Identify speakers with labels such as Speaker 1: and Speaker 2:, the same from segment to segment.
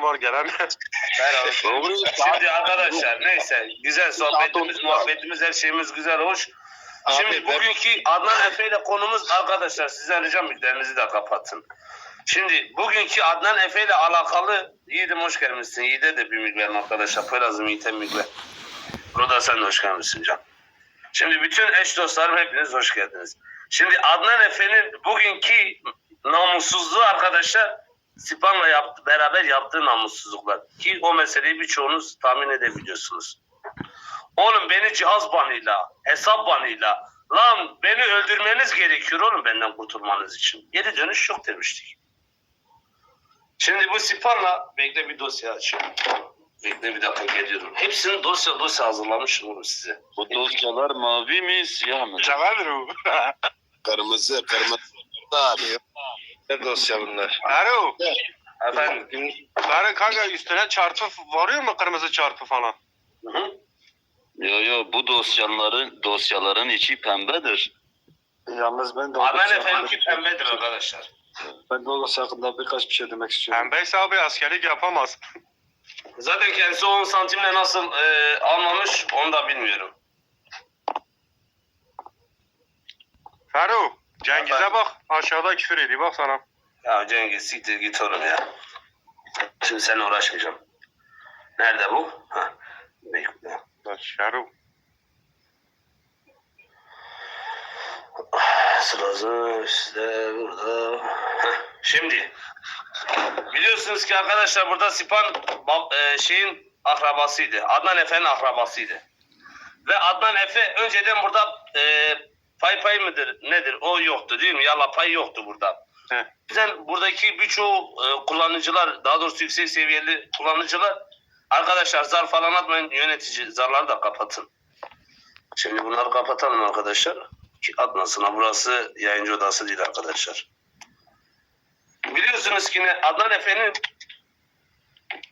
Speaker 1: gelen var gelemiyor.
Speaker 2: Doğru. Şimdi arkadaşlar neyse güzel sohbetimiz, muhabbetimiz, her şeyimiz güzel, hoş. Şimdi
Speaker 3: Abi ben-
Speaker 2: bugünkü Adnan Efe ile konumuz arkadaşlar sizden ricam miklerinizi de kapatın. Şimdi bugünkü Adnan Efe ile alakalı Yiğit'im hoş gelmişsin. Yiğit'e de bir migren arkadaşlar. Poyraz'ım Yiğit'e migren. Burada sen de hoş gelmişsin Can. Şimdi bütün eş dostlarım hepiniz hoş geldiniz. Şimdi Adnan Efe'nin bugünkü namussuzluğu arkadaşlar Sipan'la yaptı, beraber yaptığı namussuzluklar. Ki o meseleyi birçoğunuz tahmin edebiliyorsunuz. Oğlum beni cihaz banıyla, hesap banıyla, lan beni öldürmeniz gerekiyor oğlum benden kurtulmanız için. Geri dönüş yok demiştik. Şimdi bu Sipan'la, bekle bir dosya açayım. Bekle bir dakika geliyorum. Hepsini dosya dosya hazırlamışım oğlum size.
Speaker 3: Bu dosyalar mavi mi siyah mı?
Speaker 1: Severdir o.
Speaker 4: Kırmızı, kırmızı. Abi.
Speaker 3: Ne dosya bunlar?
Speaker 1: Alo.
Speaker 2: Efendim?
Speaker 1: Bari kanka üstüne çarpı varıyor mu kırmızı çarpı falan?
Speaker 2: Hı hı.
Speaker 3: Yo yo bu dosyaların dosyaların içi pembedir.
Speaker 5: Yalnız ben de
Speaker 2: Adnan Efe'ninki pembedir arkadaşlar.
Speaker 5: Ben de olası hakkında birkaç bir şey demek istiyorum.
Speaker 1: Pembeyse abi askerlik yapamaz.
Speaker 2: Zaten kendisi 10 santimle nasıl e, almamış onu da bilmiyorum.
Speaker 1: Fero. Cengiz'e bak. Aşağıda küfür ediyor bak sana.
Speaker 2: Ya Cengiz siktir git oğlum ya. Şimdi seninle uğraşmayacağım. Nerede bu? Ha. Bekle.
Speaker 1: Fero.
Speaker 2: Sırası işte burada. Heh, Şimdi biliyorsunuz ki arkadaşlar burada Sipan bab- e, şeyin akrabasıydı. Adnan Efe'nin akrabasıydı. Ve Adnan Efe önceden burada e, pay pay mıdır nedir o yoktu değil mi? Yala pay yoktu burada.
Speaker 1: He.
Speaker 2: Bizden buradaki birçoğu e, kullanıcılar daha doğrusu yüksek seviyeli kullanıcılar arkadaşlar zar falan atmayın yönetici zarları da kapatın. Şimdi bunları kapatalım arkadaşlar. Ki Adnan'sına burası yayıncı odası değil arkadaşlar. Biliyorsunuz ki ne Adnan Efe'nin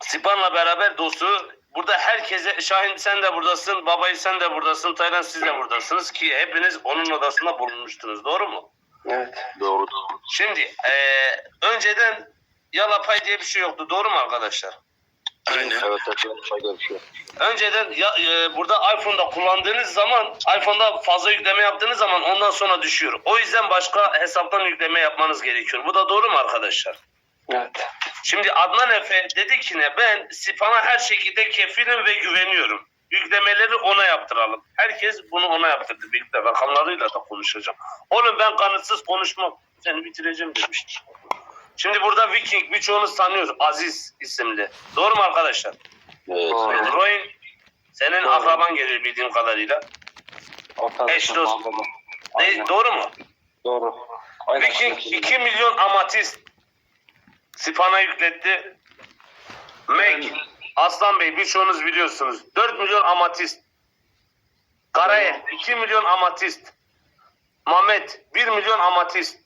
Speaker 2: Sipan'la beraber dostu burada herkese Şahin sen de buradasın, babayı sen de buradasın, Taylan siz de buradasınız ki hepiniz onun odasında bulunmuştunuz doğru mu?
Speaker 5: Evet.
Speaker 3: Doğru doğru.
Speaker 2: Şimdi eee, önceden yalapay diye bir şey yoktu doğru mu arkadaşlar?
Speaker 4: Aynen.
Speaker 3: Evet evet şey.
Speaker 2: Önceden ya, e, burada iPhone'da kullandığınız zaman iPhone'da fazla yükleme yaptığınız zaman ondan sonra düşüyor. O yüzden başka hesaptan yükleme yapmanız gerekiyor. Bu da doğru mu arkadaşlar?
Speaker 5: Evet.
Speaker 2: Şimdi Adnan Efe dedi ki ne ben Sipan'a her şekilde kefilim ve güveniyorum. Yüklemeleri ona yaptıralım. Herkes bunu ona yaptırdı. Birlikte rakamlarıyla da konuşacağım. Oğlum ben kanıtsız konuşmam. Seni bitireceğim demiştir. Şimdi burada Viking birçoğunuz tanıyoruz. Aziz isimli. Doğru mu arkadaşlar?
Speaker 3: Evet.
Speaker 5: Doğru.
Speaker 2: Roy'un senin
Speaker 5: Doğru.
Speaker 2: akraban gelir bildiğim kadarıyla.
Speaker 5: Ortak
Speaker 2: Eş dost. Ne, doğru mu?
Speaker 5: Doğru. Aynen.
Speaker 2: Viking 2 milyon amatist Sipan'a yükletti. Meg, Aslan Bey birçoğunuz biliyorsunuz. 4 milyon amatist. Karayev 2 milyon amatist. Mehmet 1 milyon amatist.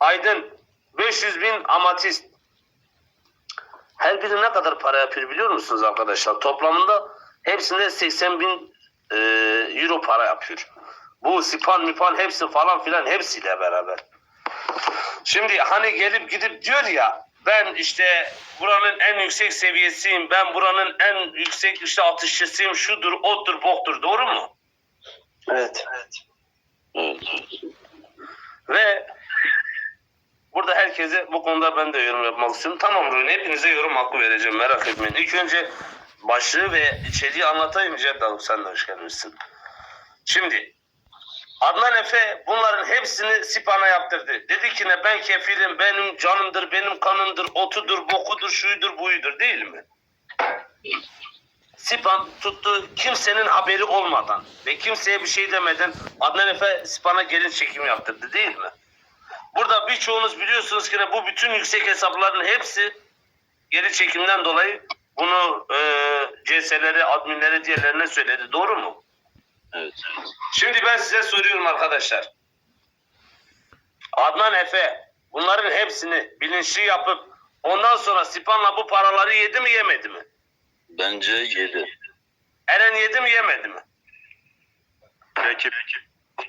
Speaker 2: Aydın 500 bin amatist. Her biri ne kadar para yapıyor biliyor musunuz arkadaşlar? Toplamında hepsinde 80 bin e, euro para yapıyor. Bu Sipan Mipan hepsi falan filan hepsiyle beraber. Şimdi hani gelip gidip diyor ya ben işte buranın en yüksek seviyesiyim. Ben buranın en yüksek işte atışçısıyım. Şudur, odur, boktur. Doğru mu?
Speaker 5: Evet.
Speaker 3: evet.
Speaker 2: Ve burada herkese bu konuda ben de yorum yapmak istiyorum. Tamam Rune hepinize yorum hakkı vereceğim merak etmeyin. İlk önce başlığı ve içeriği anlatayım Ceddav sen de hoş gelmişsin. Şimdi Adnan Efe bunların hepsini Sipan'a yaptırdı. Dedi ki ne ben kefilim, benim canımdır, benim kanımdır, otudur, bokudur, şuydur, buyudur değil mi? Sipan tuttu kimsenin haberi olmadan ve kimseye bir şey demeden Adnan Efe Sipan'a gelin çekimi yaptırdı değil mi? Burada birçoğunuz biliyorsunuz ki bu bütün yüksek hesapların hepsi geri çekimden dolayı bunu e, CS'leri, adminleri, diğerlerine söyledi. Doğru mu?
Speaker 3: Evet.
Speaker 2: Şimdi ben size soruyorum arkadaşlar. Adnan Efe bunların hepsini bilinçli yapıp ondan sonra Sipan'la bu paraları yedi mi yemedi mi?
Speaker 3: Bence yedi.
Speaker 2: Eren yedi mi yemedi mi?
Speaker 1: Peki.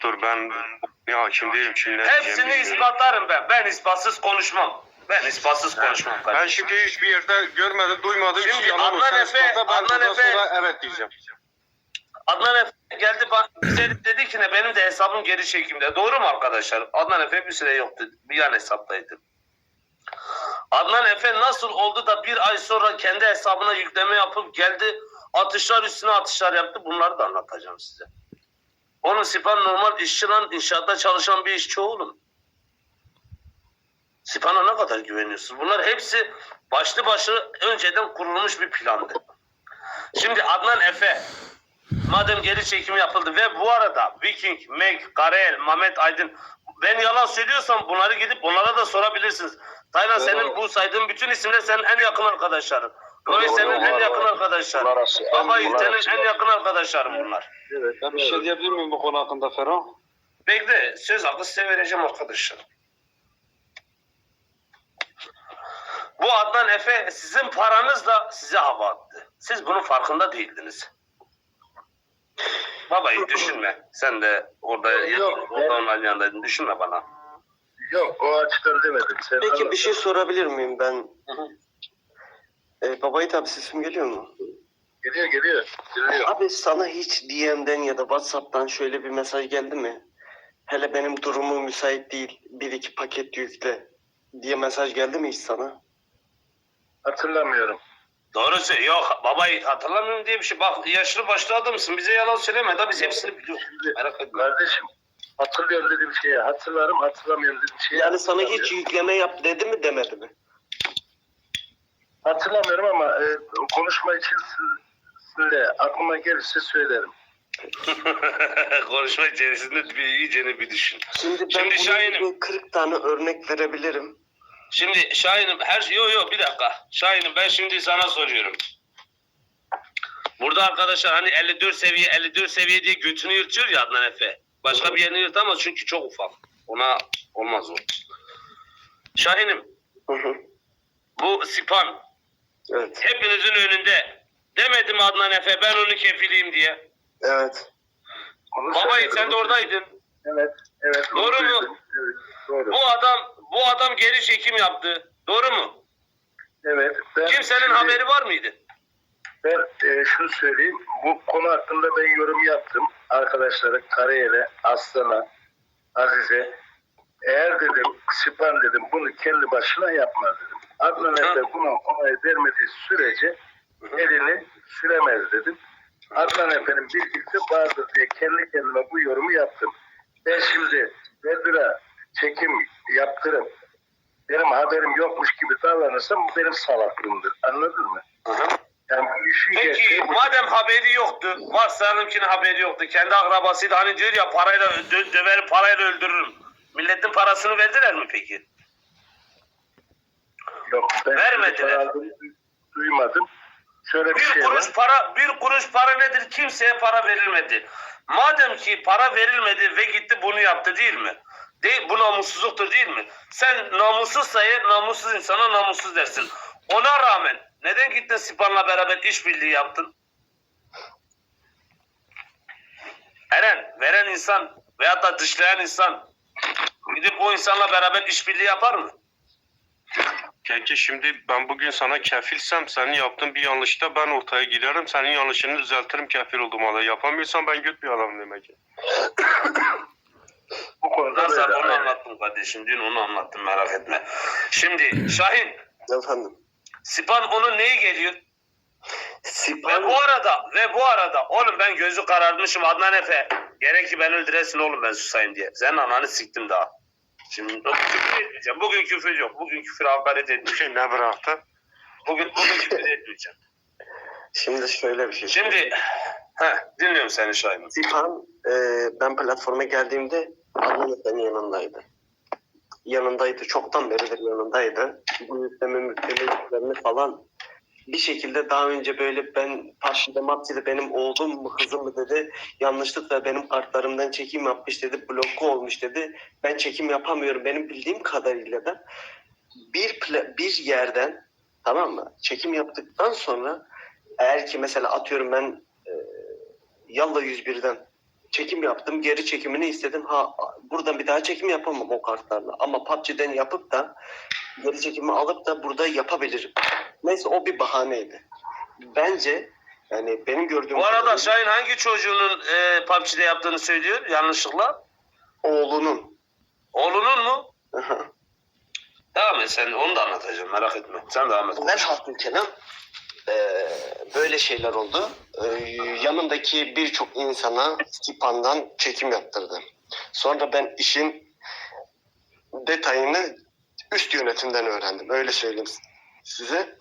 Speaker 1: Dur ben ne hakim değilim şimdi.
Speaker 2: Hepsini ispatlarım ben. Ben ispatsız konuşmam. Ben ispatsız konuşmam
Speaker 1: Ben
Speaker 2: kardeşim.
Speaker 1: şimdi hiçbir yerde görmedim, duymadım.
Speaker 2: Şimdi Adnan Efe- Adnan Efe-
Speaker 1: sonra evet diyeceğim.
Speaker 2: Adnan Efe geldi ba- bize dedi ki ne benim de hesabım geri çekimde. Doğru mu arkadaşlar? Adnan Efe bir süre yoktu. Bir yan hesaptaydı. Adnan Efe nasıl oldu da bir ay sonra kendi hesabına yükleme yapıp geldi atışlar üstüne atışlar yaptı. Bunları da anlatacağım size. Onun Sipan normal işçi lan inşaatta çalışan bir işçi oğlum. Sipan'a ne kadar güveniyorsunuz? Bunlar hepsi başlı başına önceden kurulmuş bir plandı. Şimdi Adnan Efe madem geri çekim yapıldı ve bu arada Viking, Meg, Karel, Mehmet Aydın ben yalan söylüyorsam bunları gidip onlara da sorabilirsiniz. Taylan senin bu saydığın bütün isimler senin en yakın arkadaşların. Roy
Speaker 5: Doğru,
Speaker 2: senin en yakın arkadaşların. Baba
Speaker 5: arası-
Speaker 2: en yakın arkadaşlarım bunlar.
Speaker 5: Ben bir şey diyebilir miyim bu konu hakkında Ferhan?
Speaker 2: Bekle söz hakkı size vereceğim arkadaşlar. Bu Adnan Efe sizin paranızla size hava attı. Siz bunun farkında değildiniz. Babayı düşünme. Sen de orada
Speaker 4: Yok,
Speaker 2: orada onların yanındaydın. Düşünme bana.
Speaker 4: Yok o açıdan demedim. Sen
Speaker 5: Peki bir şey sorabilir miyim ben?
Speaker 2: Hı hı.
Speaker 5: Ee, babayı tabi sesim geliyor mu?
Speaker 4: Geliyor geliyor. Geliyor.
Speaker 5: Abi sana hiç DM'den ya da WhatsApp'tan şöyle bir mesaj geldi mi? Hele benim durumum müsait değil. Bir iki paket yükle diye mesaj geldi mi hiç sana?
Speaker 4: Hatırlamıyorum.
Speaker 2: Doğru söylüyor. Yok babayı hatırlamıyorum diye bir şey. Bak yaşlı başlı adamsın. Bize yalan söyleme da biz hepsini biliyoruz. Merak etme.
Speaker 4: Kardeşim hatırlıyorum dediğim şeye hatırlarım hatırlamıyorum dediğim şeye.
Speaker 5: Yani sana hiç yükleme yap dedi mi demedi mi?
Speaker 4: Hatırlamıyorum ama e, konuşma için sizinle aklıma gelirse söylerim.
Speaker 2: Konuşma içerisinde bir iyicene bir düşün.
Speaker 5: Şimdi ben
Speaker 2: Şimdi Şahin'im.
Speaker 5: gibi 40 tane örnek verebilirim.
Speaker 2: Şimdi Şahin'im her şey... Yok yok bir dakika. Şahin'im ben şimdi sana soruyorum. Burada arkadaşlar hani 54 seviye 54 seviye diye götünü yırtıyor ya Adnan Efe. Başka bir yerini yırtamaz çünkü çok ufak. Ona olmaz o. Şahin'im bu Sipan
Speaker 5: evet.
Speaker 2: hepinizin önünde demedim Adnan Efe ben onu kefiliyim diye.
Speaker 5: Evet.
Speaker 4: Onu
Speaker 2: Babayı sen de oradaydın.
Speaker 4: Evet. Evet.
Speaker 2: Doğru mu?
Speaker 4: Evet, doğru.
Speaker 2: Bu adam bu adam geri çekim yaptı. Doğru mu?
Speaker 4: Evet. Ben
Speaker 2: Kimsenin
Speaker 4: şimdi-
Speaker 2: haberi var mıydı?
Speaker 4: Ben e, şunu söyleyeyim. Bu konu hakkında ben yorum yaptım. Arkadaşlara, Karayel'e, Aslan'a, Azize. Eğer dedim, Sipan dedim, bunu kendi başına yapmaz dedim. Adnan. Efe buna onay vermediği sürece elini süremez dedim. Adnan Efe'nin bilgisi vardır diye kendi kendime bu yorumu yaptım. Ben şimdi Bedir'e çekim yaptırıp benim haberim yokmuş gibi davranırsam bu benim salaklığımdır. Anladın mı? Yani bu işin
Speaker 2: Peki
Speaker 4: bu.
Speaker 2: madem haberi yoktu, varsayalım ki haberi yoktu. Kendi akrabasıydı hani diyor ya parayla dö- döver parayla öldürürüm. Milletin parasını verdiler mi peki?
Speaker 4: Yok, ben
Speaker 2: Vermediler.
Speaker 4: duymadım. Şöyle bir
Speaker 2: Bir
Speaker 4: şey
Speaker 2: kuruş
Speaker 4: var.
Speaker 2: para, bir kuruş para nedir? Kimseye para verilmedi. Madem ki para verilmedi ve gitti bunu yaptı değil mi? Değil, bu namussuzluktur değil mi? Sen namussuz sayı namussuz insana namussuz dersin. Ona rağmen neden gittin Sipan'la beraber işbirliği yaptın? Eren, veren insan veyahut da dışlayan insan gidip o insanla beraber işbirliği yapar mı?
Speaker 1: Kanki şimdi ben bugün sana kefilsem senin yaptığın bir yanlışta ben ortaya girerim. Senin yanlışını düzeltirim kefil olduğum halde. Yapamıyorsan ben göt bir adamım demek ki.
Speaker 4: Bu konuda
Speaker 2: Nasıl
Speaker 4: böyle.
Speaker 2: onu anlattım kardeşim. Dün onu anlattım merak etme. Şimdi Şahin,
Speaker 5: Efendim.
Speaker 2: Sipan onun neyi geliyor? Ve
Speaker 5: Sipan
Speaker 2: bu arada ve bu arada oğlum ben gözü karartmışım Adnan Efe. Gerek ki ben öldüresin oğlum ben susayım diye. Senin ananı siktim daha. Şimdi küfür etmeyeceğim. Bugün küfür yok. Bugün küfür hakaret etmeyeceğim.
Speaker 1: ne bıraktı?
Speaker 2: Bugün, bugün küfür etmeyeceğim.
Speaker 5: şimdi şöyle bir şey.
Speaker 2: Şimdi heh, dinliyorum seni Şahin.
Speaker 5: Sipan e, ben platforma geldiğimde Adnan Efe'nin yanındaydı. Yanındaydı. Çoktan beridir yanındaydı. Bu yükleme mükleme yüklerini falan bir şekilde daha önce böyle ben karşıda Matsi'de benim oğlum mu kızım mı dedi. Yanlışlıkla benim kartlarımdan çekim yapmış dedi. Bloku olmuş dedi. Ben çekim yapamıyorum. Benim bildiğim kadarıyla da bir bir yerden tamam mı? Çekim yaptıktan sonra eğer ki mesela atıyorum ben e, Yalla 101'den çekim yaptım. Geri çekimini istedim. Ha buradan bir daha çekim yapamam o kartlarla. Ama PUBG'den yapıp da geri çekimi alıp da burada yapabilirim. Neyse o bir bahaneydi. Bence yani benim gördüğüm
Speaker 2: Bu arada
Speaker 5: kadarıyla
Speaker 2: Şahin hangi çocuğunun e, PUBG'de yaptığını söylüyor yanlışlıkla?
Speaker 5: oğlunun
Speaker 2: Oğlunun mu? Devam et sen onu da anlatacağım merak etme. Sen devam et.
Speaker 5: Velhasıl kelam eee, böyle şeyler oldu. Eee, yanımdaki birçok insana Stipan'dan çekim yaptırdım. Sonra ben işin detayını üst yönetimden öğrendim. Öyle söyleyeyim size.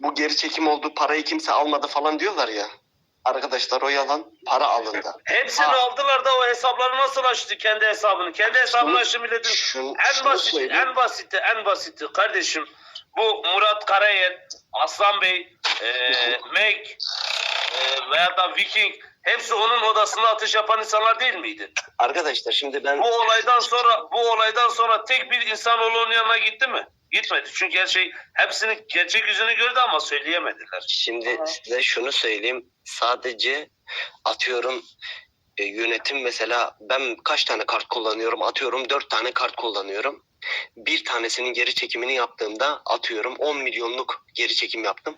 Speaker 5: Bu geri çekim oldu, parayı kimse almadı falan diyorlar ya. Arkadaşlar o yalan, para alındı.
Speaker 2: Hepsini
Speaker 5: Ha.
Speaker 2: aldılar da o hesapları nasıl açtı kendi hesabını? Kendi hesabını açtı milletin.
Speaker 5: şunu-
Speaker 2: En
Speaker 5: şunu söyleyeyim.
Speaker 2: en basiti, en basiti kardeşim. Bu Murat Karayel, Aslan Bey, e, Meg e, veya da Viking hepsi onun odasında atış yapan insanlar değil miydi?
Speaker 5: Arkadaşlar şimdi ben
Speaker 2: Bu olaydan sonra bu olaydan sonra tek bir insanoğlu onun yanına gitti mi? Gitmedi. Çünkü her şey hepsinin gerçek yüzünü gördü ama söyleyemediler.
Speaker 5: Şimdi size şunu söyleyeyim. Sadece atıyorum e, yönetim mesela ben kaç tane kart kullanıyorum? Atıyorum 4 tane kart kullanıyorum. Bir tanesinin geri çekimini yaptığımda atıyorum 10 milyonluk geri çekim yaptım.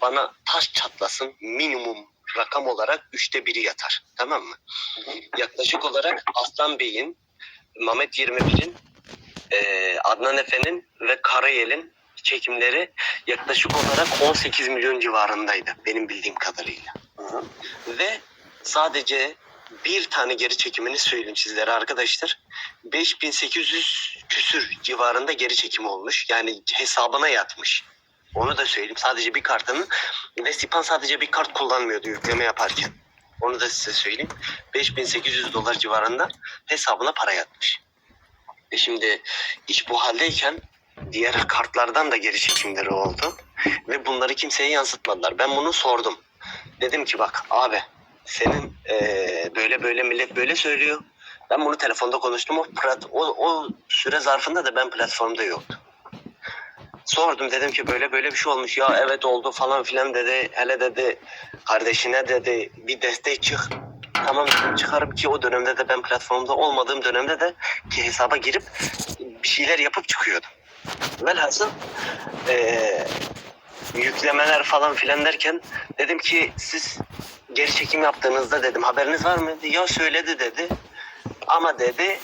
Speaker 5: Bana taş çatlasın minimum rakam olarak üçte biri yatar. Tamam mı? Yaklaşık olarak Aslan Bey'in, Mehmet 21'in, e, Adnan Efe'nin ve Karayel'in çekimleri yaklaşık olarak 18 milyon civarındaydı benim bildiğim kadarıyla. Ve sadece bir tane geri çekimini söyleyeyim sizlere arkadaşlar. 5800 küsür civarında geri çekim olmuş. Yani hesabına yatmış. Onu da söyleyeyim. Sadece bir kartının ve Sipan sadece bir kart kullanmıyordu yükleme yaparken. Onu da size söyleyeyim. 5800 dolar civarında hesabına para yatmış. E şimdi iş bu haldeyken diğer kartlardan da geri çekimleri oldu. Ve bunları kimseye yansıtmadılar. Ben bunu sordum. Dedim ki bak abi senin eee, böyle böyle millet böyle söylüyor. Ben bunu telefonda konuştum. O, plat, o, o süre zarfında da ben platformda yoktum. Sordum dedim ki böyle böyle bir şey olmuş. Ya evet oldu falan filan dedi. Hele dedi kardeşine dedi bir destek çık. Tamam dedim çıkarım ki o dönemde de ben platformda olmadığım dönemde de ki hesaba girip bir şeyler yapıp çıkıyordum. Velhasıl eee yüklemeler falan filan derken dedim ki siz geri çekim yaptığınızda dedim haberiniz var mı? Ya söyledi dedi. Ama dedi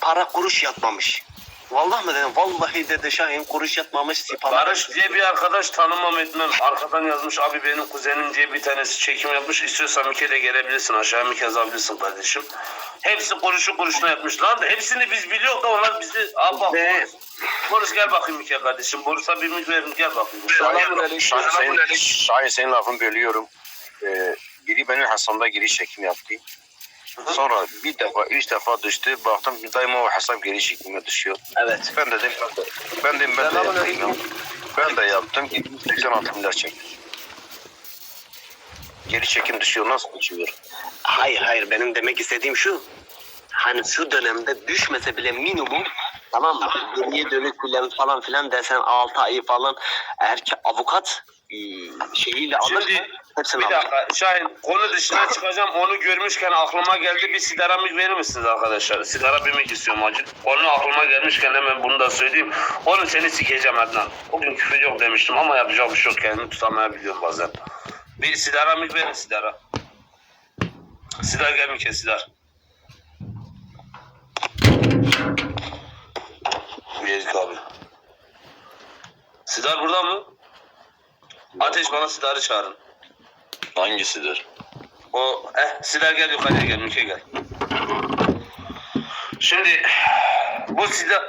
Speaker 5: para kuruş yatmamış. Vallahi mı dedim? Vallahi dedi Şahin kuruş yatmamış sipana.
Speaker 2: Barış diye bir arkadaş tanımam etmem. Arkadan yazmış abi benim kuzenim diye bir tanesi çekim yapmış. İstiyorsan bir kere gelebilirsin aşağı bir kez alabilirsin kardeşim. Hepsi kuruşu kuruşuna yapmış. Lan da hepsini biz biliyoruz da onlar bizi... Al bak
Speaker 5: Ve-
Speaker 2: Boris. Boris gel bakayım bir kere kardeşim. Boris'a bir mik verin gel bakayım.
Speaker 6: Şahin, Şahin, Şahin senin lafını bölüyorum. Ee, biri benim Hasan'da giriş çekim yaptı. Sonra bir defa, üç defa düştü. Baktım daima o hesap geri çekime düşüyor.
Speaker 5: Evet.
Speaker 6: Ben dedim, ben dedim ben de yapayım. ya. Ben de yaptım. 86 milyar çektim. Geri çekim düşüyor. Nasıl düşüyor?
Speaker 5: Hayır hayır benim demek istediğim şu. Hani şu dönemde düşmese bile minimum tamam mı? Geriye dönük bilen falan filan desen 6 ayı falan ki avukat şeyiyle alırsa
Speaker 2: Şimdi
Speaker 5: hepsini
Speaker 2: bir dakika Şahin konu dışına çıkacağım. Onu görmüşken aklıma geldi. Bir sigara mik verir misiniz arkadaşlar? Sigara bir mik istiyorum acı. Konu aklıma gelmişken hemen bunu da söyleyeyim. Oğlum seni sikeceğim Adnan. O gün küfür yok demiştim ama yapacak bir şey yok. Kendimi tutamayabiliyorum bazen. Bir sigara mik verin sigara. Sidar gel Mike Sidar. Yedik abi. Sidar burada mı? Ateş bana Sidar'ı çağırın.
Speaker 3: Hangisidir?
Speaker 2: O eh Sidar gel yukarıya gel Mike gel. Şimdi bu Sidar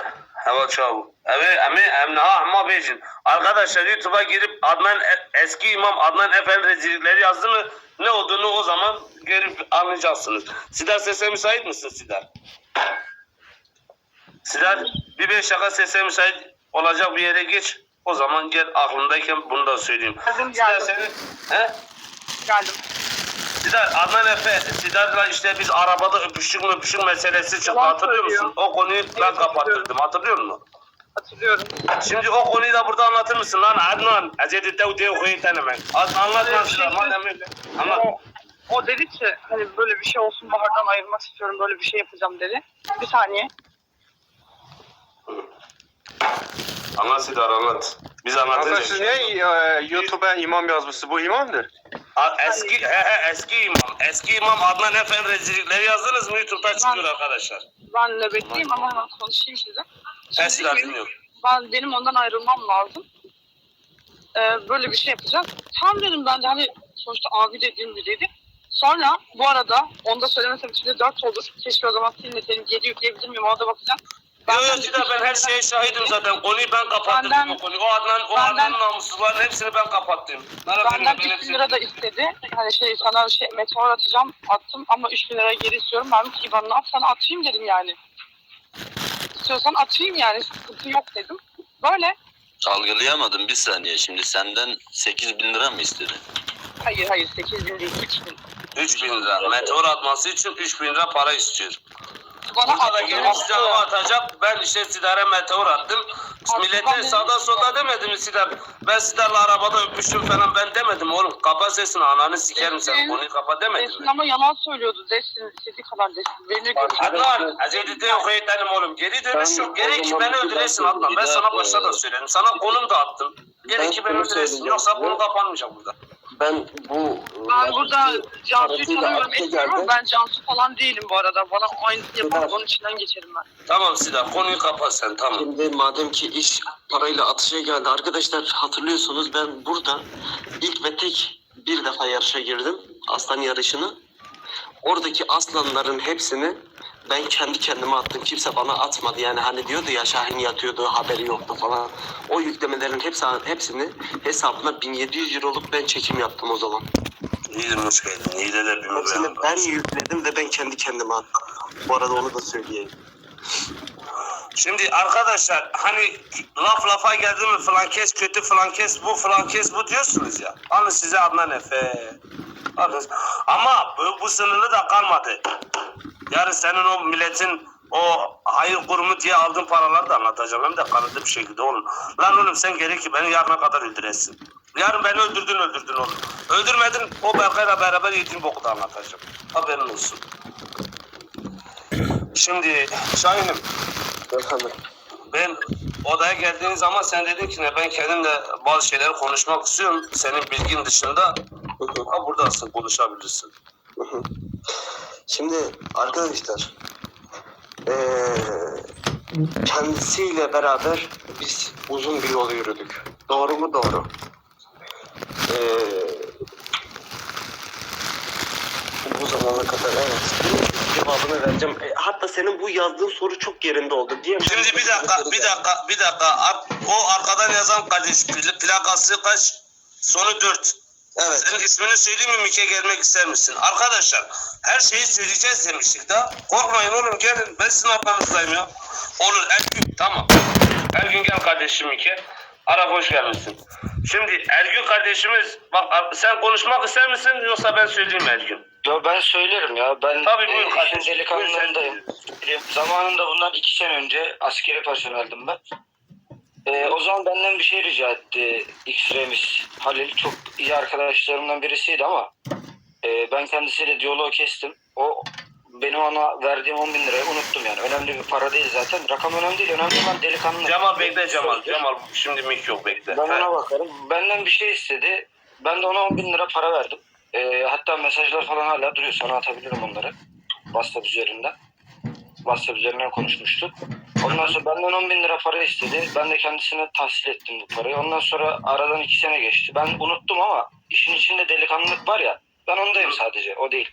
Speaker 2: Hava çavu. Evet emi emne ha ama bejin. Arkadaşlar YouTube'a girip Adnan E- eski imam Adnan Efendi rezillikleri yazdı mı ne olduğunu o zaman görüp anlayacaksınız. Sidar sese müsait misin Sidar? Sidar bir beş şaka sese müsait olacak bir yere geç. O zaman gel aklımdayken bunu da söyleyeyim.
Speaker 7: Geldim,
Speaker 2: Sidar
Speaker 7: geldim.
Speaker 2: senin he?
Speaker 7: Geldim.
Speaker 2: Sidar, Adnan Efe, Sidar'la işte biz arabada öpüştük mü öpüşük meselesi çıktı
Speaker 7: Yalan
Speaker 2: hatırlıyor musun? O konuyu ben kapattırdım hatırlıyor musun?
Speaker 7: Hatırlıyorum.
Speaker 2: Şimdi o konuyu da burada anlatır mısın lan Adnan? Azedi dev dev koyu tanımak. Az anlat lan Sidar, madem öyle. Anlat.
Speaker 7: O, o dedi ki hani böyle bir şey olsun Bahar'dan ayırmak istiyorum böyle bir şey yapacağım dedi. Bir saniye.
Speaker 2: Anlat Sidar anlat. Biz anlatacağız.
Speaker 1: siz niye e, YouTube'a imam yazmışsınız? Bu imamdır.
Speaker 2: A- Eski he, he, eski imam. Eski imam Adnan Efendi rezillikleri yazdınız mı YouTube'da çıkıyor arkadaşlar.
Speaker 7: Ben nöbetteyim ama hemen konuşayım size. Şimdi
Speaker 2: Esra
Speaker 7: benim-
Speaker 2: dinliyorum.
Speaker 7: ben benim ondan ayrılmam lazım. Ee, böyle bir şey yapacağız. Tam dedim ben de hani sonuçta abi dediğim biriydi. Sonra bu arada onu da söylemesem içinde dört olur. Keşke o zaman silmeseydim. Geri yükleyebilir miyim? Ona da bakacağım.
Speaker 2: Yo yo
Speaker 7: Benden
Speaker 2: Sidar ben her şeye şahidim zaten. Konuyu ben kapattım
Speaker 7: Benden-
Speaker 2: bu konuyu. O Adnan, o
Speaker 7: benden-
Speaker 2: Adnan namussuzların hepsini ben kapattım. Merhaba
Speaker 7: Benden
Speaker 2: benim, ben
Speaker 7: 3 bin
Speaker 2: hepsini-
Speaker 7: lira da istedi. Hani şey sana şey meteor atacağım. Attım ama 3 bin lira geri istiyorum. Ben dedim ki bana at sana atayım dedim yani. İstiyorsan atayım yani sıkıntı yok dedim. Böyle
Speaker 3: Algılayamadım bir saniye. Şimdi senden 8 bin lira mı istedi?
Speaker 7: hayır hayır 8 bin değil 3 bin.
Speaker 2: 3 bin lira. Meteor atması için 3 bin lira para istiyor.
Speaker 7: Bana
Speaker 2: Burada da
Speaker 7: attı,
Speaker 2: gelip
Speaker 7: attı.
Speaker 2: atacak. Ben işte Sidar'a meteor attım. Millete sağda solda demedim mi Sidar? Ben Sidar'la arabada öpüştüm falan ben demedim oğlum. Kapa sesini ananı sikerim sen. Konuyu kapa demedim
Speaker 7: Desin
Speaker 2: mi?
Speaker 7: ama yalan söylüyordu. Desin istediği kadar desin. Beni
Speaker 2: Adnan, Hazreti yok eğitenim oğlum. Geri dönüş yok. Gerek ki beni öldüresin Adnan. Ben sana başta da söyledim. Sana konum da attım. Gerek ki beni öldüresin. Yoksa konu kapanmayacak burada.
Speaker 5: Ben bu
Speaker 7: Ben burada Cansu'yu tanımıyorum etmiyorum ama ben Cansu falan değilim bu arada. Bana aynı yapalım onun içinden geçerim ben.
Speaker 2: Tamam Sidar konuyu kapat sen tamam.
Speaker 5: Şimdi madem ki iş parayla atışa geldi arkadaşlar hatırlıyorsunuz ben burada ilk ve tek bir defa yarışa girdim aslan yarışını. Oradaki aslanların hepsini ben kendi kendime attım. Kimse bana atmadı. Yani hani diyordu ya Şahin yatıyordu haberi yoktu falan. O yüklemelerin hepsi, hepsini hesabına 1700 euroluk ben çekim yaptım o zaman.
Speaker 2: İyidir hoş geldin. İyi de bir
Speaker 5: Hepsini ben yükledim ve ben kendi kendime attım. Bu arada onu da söyleyeyim.
Speaker 2: Şimdi arkadaşlar hani laf lafa geldi mi falan kes kötü falan kes bu falan kes bu diyorsunuz ya. Alın size Adnan Efe. Ama bu, bu sınırlı da kalmadı. Yarın senin o milletin o hayır kurumu diye aldığın paraları da anlatacağım. Hem de kanıtlı bir şekilde oğlum. Lan oğlum sen gerek ki beni yarına kadar öldüresin. Yarın beni öldürdün öldürdün oğlum. Öldürmedin o Berkay'la beraber yediğin boku da anlatacağım. Haberin olsun. Şimdi Şahin'im
Speaker 5: Efendim.
Speaker 2: ben odaya geldiğin zaman sen dedin ki ne ben kendimle bazı şeyleri konuşmak istiyorum. Senin bilgin dışında ha buradasın konuşabilirsin.
Speaker 5: Şimdi arkadaşlar eee, kendisiyle beraber biz uzun bir yol yürüdük. Doğru mu? Doğru. Eee, bu zamana kadar evet. Cevabını vereceğim. E, hatta senin bu yazdığın soru çok yerinde oldu. Diye
Speaker 2: Şimdi bir dakika bir dakika bir dakika o arkadan yazan kardeş pl- plakası kaç sonu 4.
Speaker 5: Evet.
Speaker 2: Senin ismini söyleyeyim mi Mike gelmek ister misin? Arkadaşlar her şeyi söyleyeceğiz demiştik da. Korkmayın oğlum gelin ben sizin arkanızdayım ya. Olur Ergün tamam. Ergün gel kardeşim Mike. Arap hoş gelmişsin. Şimdi Ergün kardeşimiz bak sen konuşmak ister misin yoksa ben söyleyeyim Ergün?
Speaker 8: Yo ben söylerim ya. Ben
Speaker 2: Tabii, buyur
Speaker 8: e, işin
Speaker 2: kardeşim,
Speaker 8: delikanlılığındayım. Zamanında bundan iki sene önce askeri personeldim ben. E, o zaman benden bir şey rica etti X-Remis Halil. Çok iyi arkadaşlarımdan birisiydi ama e, ben kendisiyle diyaloğu kestim. O benim ona verdiğim 10 bin lirayı unuttum yani. Önemli bir para değil zaten. Rakam önemli değil. Önemli olan delikanlı.
Speaker 2: Cemal bekle Cemal. Cemal şimdi mik yok bekle.
Speaker 8: Ben ona bakarım. Benden bir şey istedi. Ben de ona 10 bin lira para verdim. Ee, hatta mesajlar falan hala duruyor. Sana atabilirim onları. WhatsApp üzerinden. WhatsApp üzerinden konuşmuştuk. Ondan sonra benden 10 bin lira para istedi. Ben de kendisine tahsil ettim bu parayı. Ondan sonra aradan iki sene geçti. Ben unuttum ama işin içinde delikanlılık var ya. Ben ondayım sadece. O değil.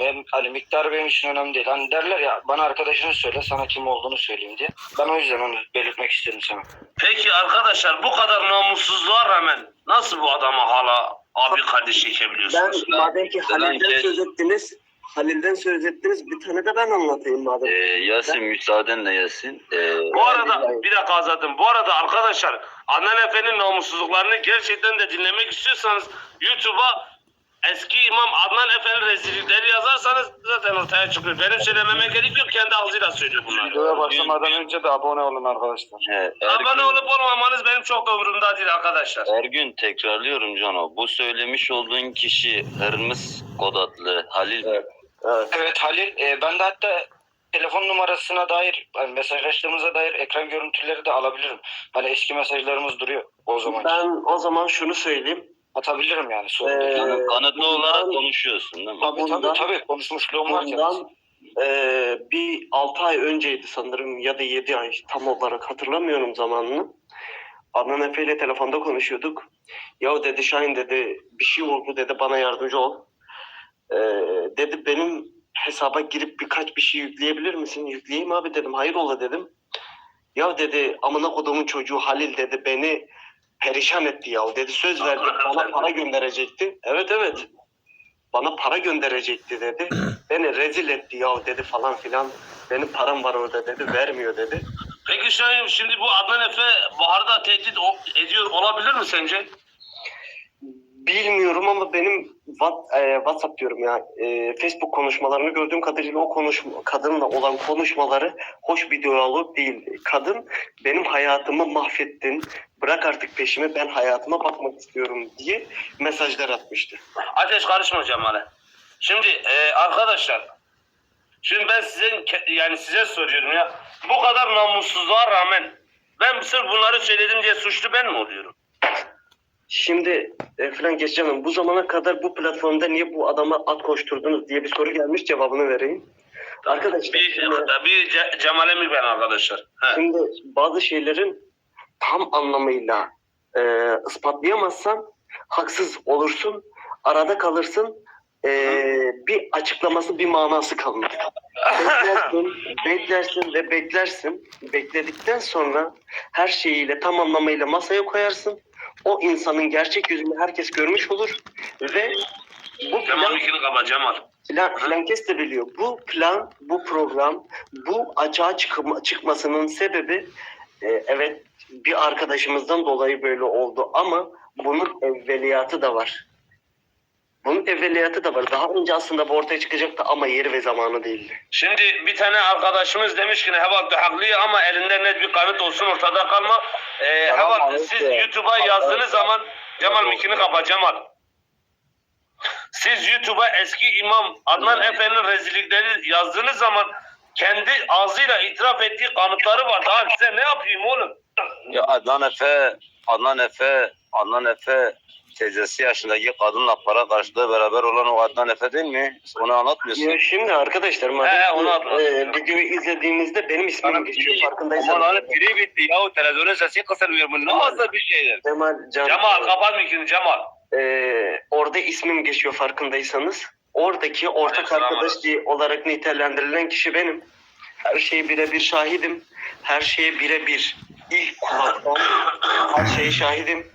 Speaker 8: Ben, hani miktar benim için önemli değil. Hani derler ya bana arkadaşını söyle sana kim olduğunu söyleyeyim diye. Ben o yüzden onu belirtmek istedim sana.
Speaker 2: Peki arkadaşlar bu kadar namussuzluğa rağmen nasıl bu adama hala abi kardeş
Speaker 5: Ben
Speaker 2: çekebiliyorsunuz?
Speaker 5: madem ki Halil'den
Speaker 3: kes.
Speaker 5: söz ettiniz, Halil'den söz ettiniz bir tane de ben anlatayım madem.
Speaker 3: Ee, Yasin müsaadenle Yasin. Ee,
Speaker 2: Bu arada bir dakika Azat'ım. Bu arada arkadaşlar Adnan Efe'nin namussuzluklarını gerçekten de dinlemek istiyorsanız YouTube'a eski imam Adnan Efe'nin rezillikleri yazarsanız zaten ortaya çıkıyor. Benim söylememe gerek yok. Kendi ağzıyla söylüyor bunları.
Speaker 8: Videoya başlamadan önce de abone olun arkadaşlar.
Speaker 3: he,
Speaker 2: Abone olup olmamanız benim çok da umurumda değil arkadaşlar.
Speaker 3: Ergün tekrarlıyorum Cano. Bu söylemiş olduğun kişi Hırmız Kod adlı Halil mi?
Speaker 5: Evet.
Speaker 8: Evet Halil, e, ben de hatta telefon numarasına dair hani mesajlaştığımıza dair ekran görüntüleri de alabilirim. Hani eski mesajlarımız duruyor o zaman.
Speaker 5: Ben o zaman şunu söyleyeyim.
Speaker 8: Atabilirim yani. Sorun
Speaker 5: Ee,
Speaker 8: değil.
Speaker 3: Yani kanıtlı
Speaker 5: bundan-
Speaker 3: olarak konuşuyorsun değil mi?
Speaker 8: Tabii
Speaker 5: bundan-
Speaker 8: tabii tabii konuşmuşluğum var kendisi.
Speaker 5: Bundan eee, bir 6 ay önceydi sanırım ya da 7 ay tam olarak hatırlamıyorum zamanını. Adnan Efe ile telefonda konuşuyorduk. Ya dedi Şahin dedi bir şey oldu dedi bana yardımcı ol. Eee, dedi benim hesaba girip birkaç bir şey yükleyebilir misin? Yükleyeyim abi dedim. Hayrola dedim. Ya dedi amına kodumun çocuğu Halil dedi beni perişan etti ya. Dedi söz verdi bana para gönderecekti. Evet evet. Bana para gönderecekti dedi. Beni rezil etti ya dedi falan filan. Benim param var orada dedi. Vermiyor dedi.
Speaker 2: Peki Şahin şimdi bu Adnan Efe Bahar'da tehdit ediyor olabilir mi sence?
Speaker 5: Bilmiyorum ama benim What- e, WhatsApp diyorum ya e, Facebook konuşmalarını gördüğüm kadarıyla o konuşma kadınla olan konuşmaları hoş bir diyalog değil. Kadın benim hayatımı mahvettin. Bırak artık peşimi ben hayatıma bakmak istiyorum diye mesajlar atmıştı.
Speaker 2: Ateş karışma Cemal'e. Şimdi e, arkadaşlar şimdi ben size yani size soruyorum ya bu kadar namussuzluğa rağmen ben sırf bunları söyledim diye suçlu ben mi oluyorum?
Speaker 5: Şimdi e, falan geçeceğim. Bu zamana kadar bu platformda niye bu adama at koşturdunuz diye bir soru gelmiş cevabını vereyim. Arkadaşlar
Speaker 2: Bir,
Speaker 5: şimdi,
Speaker 2: bir Ce- Cemal Emir ben arkadaşlar. He.
Speaker 5: şimdi bazı şeylerin tam anlamıyla e, ispatlayamazsan haksız olursun, arada kalırsın, e, bir açıklaması bir manası kalmaz. Beklersin, beklersin ve beklersin. Bekledikten sonra her şeyiyle tam anlamıyla masaya koyarsın. O insanın gerçek yüzünü herkes görmüş olur ve bu plan
Speaker 2: mikini kapa Cemal.
Speaker 5: plan, plan kes de biliyor. Bu plan, bu program, bu açığa çıkma, çıkmasının sebebi e, evet bir arkadaşımızdan dolayı böyle oldu ama bunun evveliyatı da var. Bunun evveliyatı da var. Daha önce aslında bu ortaya çıkacaktı ama yeri ve zamanı değildi.
Speaker 2: Şimdi bir tane arkadaşımız demiş ki Heval haklı ama elinde net bir kanıt olsun ortada kalma. Ee,
Speaker 5: Tamam,
Speaker 2: Heval
Speaker 5: evet.
Speaker 2: siz YouTube'a yazdığınız zaman Cemal mikini kapa Cemal. Siz YouTube'a eski imam Adnan Efe'nin rezillikleri yazdığınız zaman kendi ağzıyla itiraf ettiği kanıtları var. Daha size ne yapayım oğlum?
Speaker 6: Ya Adnan Efe, Adnan Efe, Adnan Efe teyzesi yaşındaki kadınla para karşılığı beraber olan o Adnan Efe değil mi? Onu anlatmıyorsun.
Speaker 5: Ya şimdi arkadaşlar
Speaker 2: He,
Speaker 5: madem
Speaker 2: onu
Speaker 5: ki,
Speaker 2: atla.
Speaker 5: e, videoyu izlediğimizde benim ismim geçiyor farkındaysanız.
Speaker 6: Aman hani biri bitti ya o televizyonun sesi kısılmıyor mu? Ne olsa bir şeyler.
Speaker 5: Cemal, Can,
Speaker 2: Cemal kapat mikini Cemal.
Speaker 5: Ee, orada ismim geçiyor farkındaysanız. Oradaki ortak
Speaker 2: Aleyküm
Speaker 5: arkadaş diye olarak nitelendirilen kişi benim. Her şeye birebir şahidim. Her şeye birebir ilk kulaktan her şeye şahidim.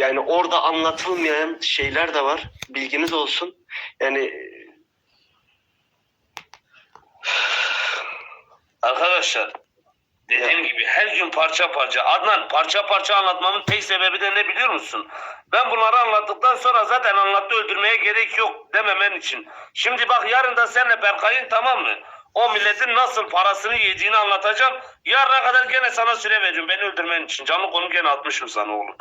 Speaker 5: Yani orada anlatılmayan şeyler de var. Bilginiz olsun. Yani
Speaker 2: Arkadaşlar dediğim gibi her gün parça parça. Adnan parça parça anlatmamın tek sebebi de ne biliyor musun? Ben bunları anlattıktan sonra zaten anlattı öldürmeye gerek yok dememen için. Şimdi bak yarın da senle Berkay'ın tamam mı? O milletin nasıl parasını yediğini anlatacağım. Yarına kadar gene sana süre veriyorum beni öldürmen için. Canlı konu gene atmışım sana oğlum.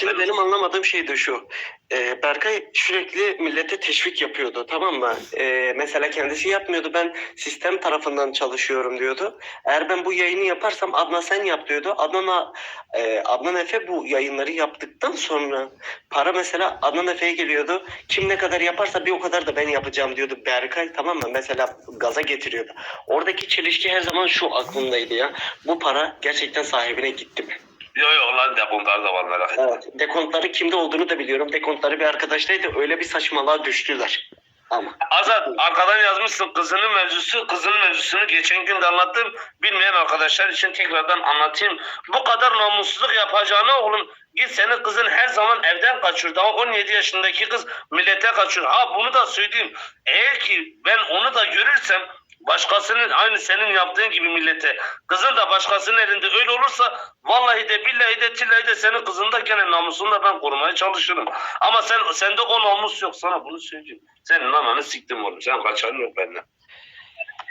Speaker 5: Şimdi benim anlamadığım şey de şu. Ee, Berkay sürekli millete teşvik yapıyordu tamam mı? Ee, mesela kendisi yapmıyordu. Ben sistem tarafından çalışıyorum diyordu. Eğer ben bu yayını yaparsam Adnan sen yap diyordu. Adnan'a e, Adnan Efe bu yayınları yaptıktan sonra para mesela Adnan Efe'ye geliyordu. Kim ne kadar yaparsa bir o kadar da ben yapacağım diyordu Berkay tamam mı? Mesela gaza getiriyordu. Oradaki çelişki her zaman şu aklımdaydı ya. Bu para gerçekten sahibine gitti mi?
Speaker 2: Yok yok lan de bunlar da var merak etme.
Speaker 5: Evet. Dekontları kimde olduğunu da biliyorum. Dekontları bir arkadaştaydı. Öyle bir saçmalığa düştüler. Ama.
Speaker 2: Azat arkadan yazmışsın kızının mevzusu. Kızının mevzusunu geçen gün de anlattım. Bilmeyen arkadaşlar için tekrardan anlatayım. Bu kadar namussuzluk yapacağına oğlum git senin kızın her zaman evden kaçır. Daha 17 yaşındaki kız millete kaçır. Ha bunu da söyleyeyim. Eğer ki ben onu da görürsem başkasının aynı senin yaptığın gibi millete kızın da başkasının elinde öyle olursa vallahi de billahi de tillahi de senin kızın da gene namusunu da ben korumaya çalışırım. Ama sen sende o namus yok sana bunu söyleyeyim. Senin ananı siktim oğlum. Sen kaçarın yok benden.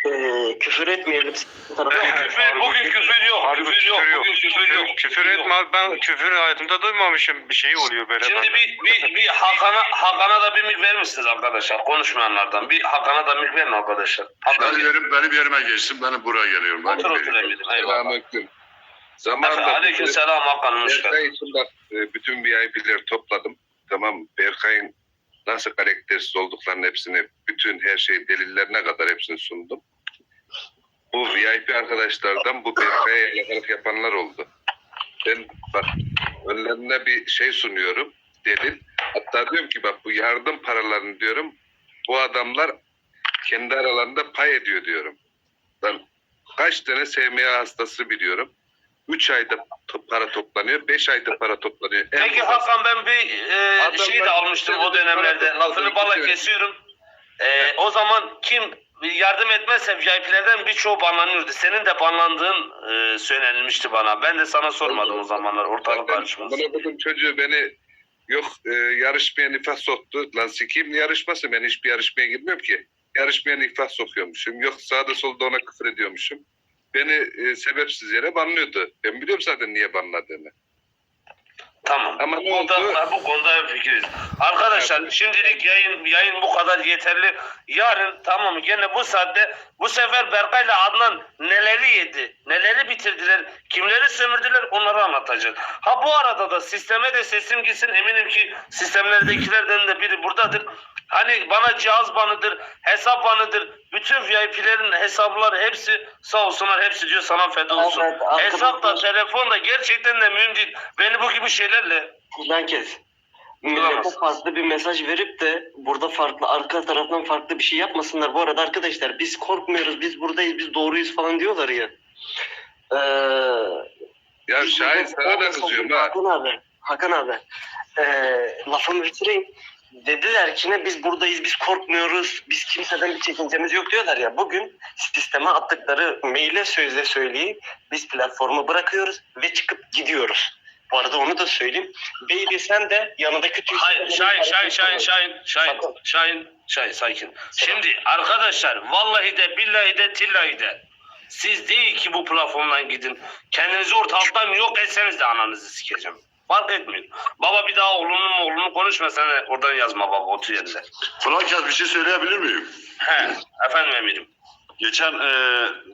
Speaker 5: Ee, küfür etmeyelim.
Speaker 2: Küfür, bugün küfür yok.
Speaker 1: Harbi
Speaker 2: küfür yok. Bugün küfür yok.
Speaker 1: Küfür etme abi ben küfür hayatımda duymamışım. Bir şey oluyor böyle.
Speaker 2: Şimdi
Speaker 1: bende.
Speaker 2: bir, bir, bir Hakan'a, Hakan'a da bir mik verir misiniz arkadaşlar? Konuşmayanlardan. Bir Hakan'a da mik verin arkadaşlar. Hakan,
Speaker 9: Ben yerim, benim yerime geçsin. Ben buraya geliyorum. Ben
Speaker 2: otur otur eminim. Eyvallah.
Speaker 6: Selamünaleyküm. Zamanında
Speaker 2: Aleyküm selam Hakan hoş geldin.
Speaker 6: Berkay için bak e, bütün VIP'leri topladım. Tamam Berkay'ın nasıl karaktersiz olduklarını hepsini, bütün her şey delillerine kadar hepsini sundum. Bu VIP arkadaşlardan bu Berkay'a yalakalık yapanlar oldu. Ben bak önlerine bir şey sunuyorum, delil. Hatta diyorum ki bak bu yardım paralarını diyorum, bu adamlar kendi aralarında pay ediyor diyorum. Ben kaç tane SMA hastası biliyorum. 3 ayda to- para toplanıyor, 5 ayda para toplanıyor. En
Speaker 2: Peki
Speaker 6: fazla-
Speaker 2: Hakan ben bir e, şey de almıştım o dönemlerde. Lafını bala kesiyorum. E, o zaman kim yardım etmezse VIP'lerden birçoğu banlanıyordu. Senin de banlandığın e, söylenilmişti bana. Ben de sana sormadım o zamanlar ortalık
Speaker 6: Ben
Speaker 2: karışmasın.
Speaker 6: bana dedim çocuğu beni yok e, yarışmaya nifas soktu. Lan sikeyim ne yarışması ben hiçbir yarışmaya girmiyorum ki. Yarışmaya nifas sokuyormuşum. Yok sağda solda ona küfür ediyormuşum. Beni e, sebepsiz yere banlıyordu. Ben biliyorum zaten niye banladığını.
Speaker 2: Tamam.
Speaker 6: Ama
Speaker 2: bu konuda,
Speaker 6: oldu?
Speaker 2: bu konuda fikiriz. Arkadaşlar şimdilik yayın yayın bu kadar yeterli. Yarın tamam gene bu saatte bu sefer Berkay'la Adnan neleri yedi, neleri bitirdiler, kimleri sömürdüler onları anlatacak. Ha bu arada da sisteme de sesim gitsin eminim ki sistemlerdekilerden de biri buradadır. Hani bana cihaz banıdır, hesap banıdır. Bütün VIP'lerin hesapları hepsi sağ olsunlar hepsi diyor sana feda olsun.
Speaker 5: Evet,
Speaker 2: Hesap da telefon da gerçekten de mühim değil. Beni bu gibi şeylerle
Speaker 5: Lan kes. Millete farklı bir mesaj verip de burada farklı arka taraftan farklı bir şey yapmasınlar. Bu arada arkadaşlar biz korkmuyoruz, biz buradayız, biz doğruyuz falan diyorlar ya. Ee,
Speaker 6: Ya Şahin sana da kızıyorum ha.
Speaker 5: Hakan abi, Hakan abi. Ee, lafımı bitireyim. Dediler ki ne biz buradayız, biz korkmuyoruz, biz kimseden bir çekincemiz yok diyorlar ya. Bugün sisteme attıkları maile sözle söyleyip biz platformu bırakıyoruz ve çıkıp gidiyoruz. Bu arada onu da söyleyeyim. Baby sen de yanındaki Türk...
Speaker 2: Hayır Şahin Şahin Şahin Şahin Şahin
Speaker 5: Sakın.
Speaker 2: Şahin Şahin sakin. Şimdi arkadaşlar vallahi de billahi de tillahi de siz değil ki bu platformdan gidin. Kendinizi ortalıktan yok etseniz de ananızı sikeceğim. Fark etmiyor. Baba bir daha oğlunun oğlunu konuşma sen de oradan yazma baba otur yerine.
Speaker 9: Frankaz bir şey söyleyebilir miyim?
Speaker 2: He efendim emirim.
Speaker 9: Geçen e,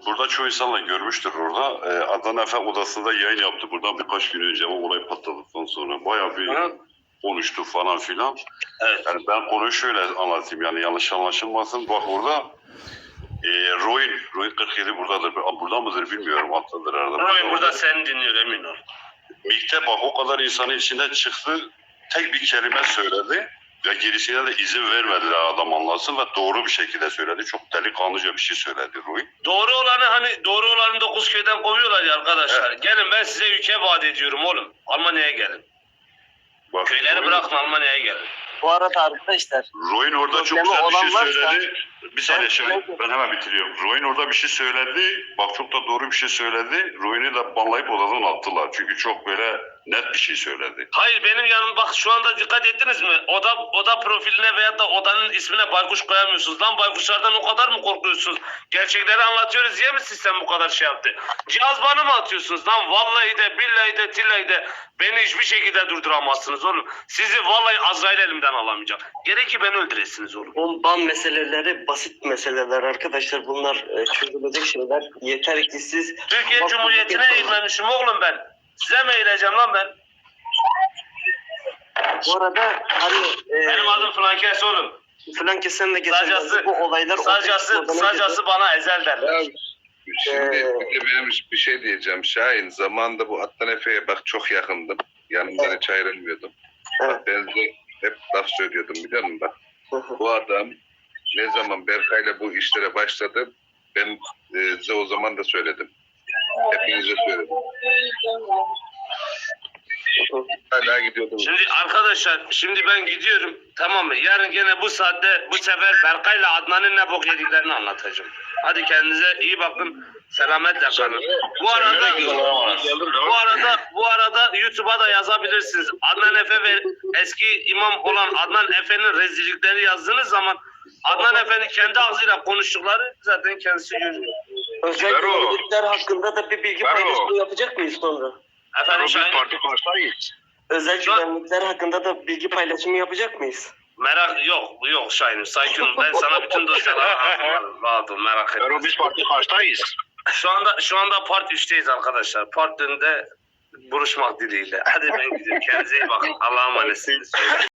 Speaker 9: burada çoğu insanla görmüştür orada. E, Adnan Efe odasında yayın yaptı. Buradan birkaç gün önce o olay patladıktan sonra. Bayağı bir
Speaker 2: Hı.
Speaker 9: konuştu falan filan.
Speaker 2: Evet.
Speaker 9: Yani ben konuyu şöyle anlatayım yani yanlış anlaşılmasın. Bak orada e, Roy'un, Roy'un 47 buradadır. Burada mıdır bilmiyorum. Atlıdır herhalde.
Speaker 2: Roy burada seni dinliyor emin ol.
Speaker 9: Bak o kadar insanın içinden çıktı. Tek bir kelime söyledi. Ve gerisine de izin vermediler adam anlasın ve doğru bir şekilde söyledi. Çok delikanlıca bir şey söyledi Roy.
Speaker 2: Doğru olanı hani doğru olanı dokuz köyden kovuyorlar ya arkadaşlar. Gelin ben size ülke vaat ediyorum oğlum. Almanya'ya gelin.
Speaker 9: Bak,
Speaker 2: Köyleri bırakın Almanya'ya gelin.
Speaker 5: Bu arada arkadaşlar
Speaker 9: Roy'un orada çok güzel bir şey söyledi. Bir saniye Şahin, ben hemen bitiriyorum. Roy'un orada bir şey söyledi. Bak çok da doğru bir şey söyledi. Roy'unu da banlayıp odadan attılar. Çünkü çok böyle net bir şey söyledi.
Speaker 2: Hayır benim yanım bak şu anda dikkat ettiniz mi? Oda oda profiline veya da odanın ismine baykuş koyamıyorsunuz. Lan baykuşlardan o kadar mı korkuyorsunuz? Gerçekleri anlatıyoruz diye mi sistem bu kadar şey yaptı? Cihaz bana mı atıyorsunuz lan? Vallahi de billahi de tillahi de beni hiçbir şekilde durduramazsınız oğlum. Sizi vallahi Azrail elimden alamayacak. Gerek ki beni öldüresiniz oğlum.
Speaker 5: bu ban meseleleri basit meseleler arkadaşlar. Bunlar e, çözülecek şeyler. Yeter ki siz
Speaker 2: Türkiye Cumhuriyeti'ne eğilmemişim oğlum ben. Size mi eğileceğim lan ben?
Speaker 5: bu arada hani e,
Speaker 2: Benim adım Flankes oğlum.
Speaker 5: falan kesen de
Speaker 2: Sacası-
Speaker 5: geçenlerde bu olaylar
Speaker 2: Sacası,
Speaker 5: ortaya
Speaker 2: sacası bana ezel derler.
Speaker 6: Ya şimdi
Speaker 5: Ee,
Speaker 6: bir de benim bir şey diyeceğim Şahin. Zamanında bu Adnan Efe'ye bak çok yakındım. Yanımdan hiç ayrılmıyordum.
Speaker 5: Evet.
Speaker 6: Bak ben de hep laf söylüyordum biliyor musun bak. Bu adam ne zaman Berkay'la bu işlere başladı ben e, size o zaman da söyledim. Hepinize söyledim. Hala gidiyordum.
Speaker 2: Şimdi arkadaşlar şimdi ben gidiyorum tamam mı? Yarın gene bu saatte bu sefer Berkay'la Adnan'ın ne bok yediklerini anlatacağım. Hadi kendinize iyi bakın. Selametle kalın. Bu arada bu arada bu arada YouTube'a da yazabilirsiniz. Adnan Efe ve eski imam olan Adnan Efe'nin rezillikleri yazdığınız zaman Adnan Efendi kendi ağzıyla konuştukları zaten kendisi görüyor.
Speaker 5: Özel
Speaker 6: Bero.
Speaker 5: güvenlikler hakkında da bir bilgi
Speaker 6: Bero.
Speaker 5: paylaşımı yapacak mıyız sonra?
Speaker 2: Efendim Şahin
Speaker 6: karşıyız.
Speaker 5: Özel
Speaker 2: Şu an-
Speaker 5: güvenlikler hakkında da bilgi paylaşımı yapacak mıyız?
Speaker 2: merak yok yok Şahin'im sakin ol. Ben sana bütün dosyaları hazırlarım. Rahat ol merak etme.
Speaker 6: parti karşıyız.
Speaker 2: Şu anda şu anda part 3'teyiz arkadaşlar. Part 4'ünde buluşmak dileğiyle. Hadi ben gidiyorum. Kendinize iyi bakın. Allah'a emanetsiniz.